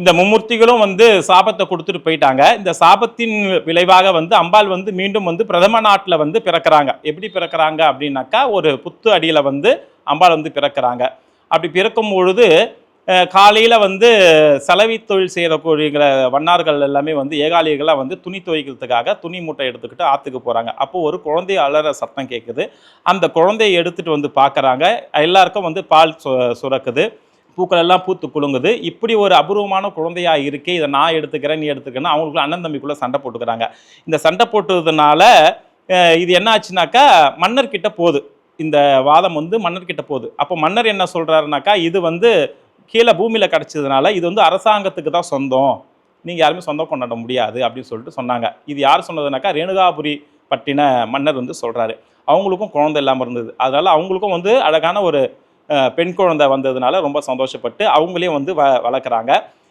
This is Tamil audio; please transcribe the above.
இந்த மும்மூர்த்திகளும் வந்து சாபத்தை கொடுத்துட்டு போயிட்டாங்க. இந்த சாபத்தின் விளைவாக வந்து அம்பாள் வந்து மீண்டும் வந்து பிரதம நாட்டில் வந்து பிறக்கிறாங்க. எப்படி பிறக்கிறாங்க அப்படின்னாக்கா ஒரு புத்து அடியில் வந்து அம்பாள் வந்து பிறக்கிறாங்க. அப்படி பிறக்கும் பொழுது காலையில் வந்து செலவி தொழில் செய்கிறக்கூடிய வண்ணார்கள் எல்லாமே வந்து ஏகாலிகளாக வந்து துணி துவைக்கிறதுக்காக துணி மூட்டை எடுத்துக்கிட்டு ஆற்றுக்கு போகிறாங்க அப்போது ஒரு குழந்தை அலற சத்தம் கேட்குது அந்த குழந்தையை எடுத்துகிட்டு வந்து பார்க்குறாங்க எல்லாருக்கும் வந்து பால் சு சுரக்குது. பூக்கள் எல்லாம் பூத்து குலுங்குது. இப்படி ஒரு அபூர்வமான குழந்தையா இருக்கே இதை நான் எடுத்துக்கிறேன் நீ எடுத்துக்கிறேன்னு அவங்களுக்குள்ள அண்ணன் தம்பிக்குள்ள சண்டை போட்டுக்கிறாங்க. இந்த சண்டை போட்டதுனால இது என்ன ஆச்சுனாக்கா மன்னர் கிட்ட போகுது. இந்த வாதம் வந்து மன்னர் கிட்ட போகுது. அப்போ மன்னர் என்ன சொல்றாருனாக்கா இது வந்து கீழே பூமியில கிடைச்சதுனால இது வந்து அரசாங்கத்துக்கு தான் சொந்தம். நீங்கள் யாருமே சொந்தம் கொண்டாட முடியாது அப்படின்னு சொல்லிட்டு சொன்னாங்க. இது யார் சொன்னதுனாக்கா ரேணுகாபுரி பட்டின மன்னர் வந்து சொல்கிறாரு அவங்களுக்கும் குழந்தை இல்லாமல் இருந்தது. அதனால அவங்களுக்கும் வந்து அழகான ஒரு பெண் குழந்தை வந்ததுனால ரொம்ப சந்தோஷப்பட்டு அவங்களையும் வந்து வ வளர்க்குறாங்க.